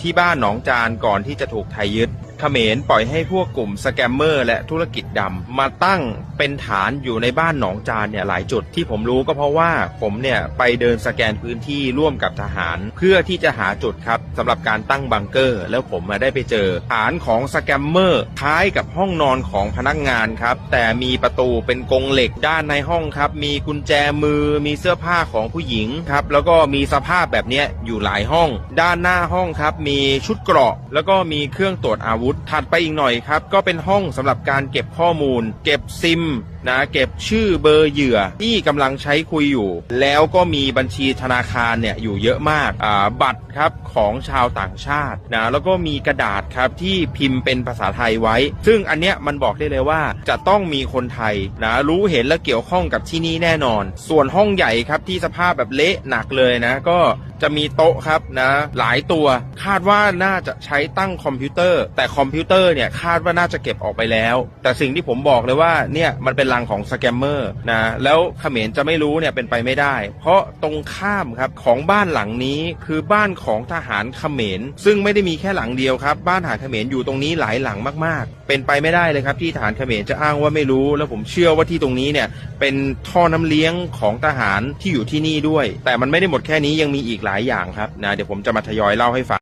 ที่บ้านหนองจานก่อนที่จะถูกไทยยึดเขมรปล่อยให้พวกกลุ่มสแกมเมอร์และธุรกิจดำมาตั้งเป็นฐานอยู่ในบ้านหนองจานเนี่ยหลายจุดที่ผมรู้ก็เพราะว่าผมเนี่ยไปเดินสแกนพื้นที่ร่วมกับทหาร เพื่อที่จะหาจุดครับสำหรับการตั้งบังเกอร์ แล้วผมมาได้ไปเจอ ฐานของสแกมเมอร์คล้ายกับห้องนอนของพนักงานครับ แต่มีประตูเป็นกรงเหล็กด้านในห้องครับมีกุญแจมือมีเสื้อผ้าของผู้หญิงครับแล้วก็มีสภาพแบบนี้อยู่หลายห้อง ด้านหน้าห้องครับมีชุดเกราะ แล้วก็มีเครื่องตรวจอาวุธถัดไปอีกหน่อยครับ ก็เป็นห้องสำหรับการเก็บข้อมูล เก็บซิมนะเก็บชื่อเบอร์เหยื่อที่กำลังใช้คุยอยู่ แล้วก็มีบัญชีธนาคารเนี่ยอยู่เยอะมากอ่าบัตรครับของชาวต่างชาตินะแล้วก็มีกระดาษครับที่พิมพ์เป็นภาษาไทยไว้ ซึ่งอันเนี้ยมันบอกได้เลยว่าจะต้องมีคนไทยนะรู้เห็นและเกี่ยวข้องกับที่นี่แน่นอน ส่วนห้องใหญ่ครับที่สภาพแบบเละหนักเลยนะก็ จะมีโต๊ะครับนะหลายตัวคาดว่าน่าจะใช้ตั้งคอมพิวเตอร์ แต่คอมพิวเตอร์เนี่ยคาดว่าน่าจะเก็บออกไปแล้ว แต่สิ่งที่ผมบอกเลยว่าเนี่ยมันเป็นรังของสแกมเมอร์นะแล้วเขมรจะไม่รู้เนี่ยเป็นไปไม่ได้ เพราะตรงข้ามครับของบ้านหลังนี้คือบ้านของทหารเขมรซึ่งไม่ได้มีแค่หลังเดียวครับ บ้านทหารเขมรอยู่ตรงนี้หลายหลังมาก ๆ เป็นไปไม่ได้เลยครับที่ทหารเขมรจะอ้างว่าไม่รู้ แล้วผมเชื่อว่าที่ตรงนี้เนี่ยเป็นท่อน้ำเลี้ยงของทหารที่อยู่ที่นี่ด้วย แต่มันไม่ได้หมดแค่นี้ยังมีอีกหลายอย่างครับนะเดี๋ยวผมจะมาทยอยเล่าให้ฟัง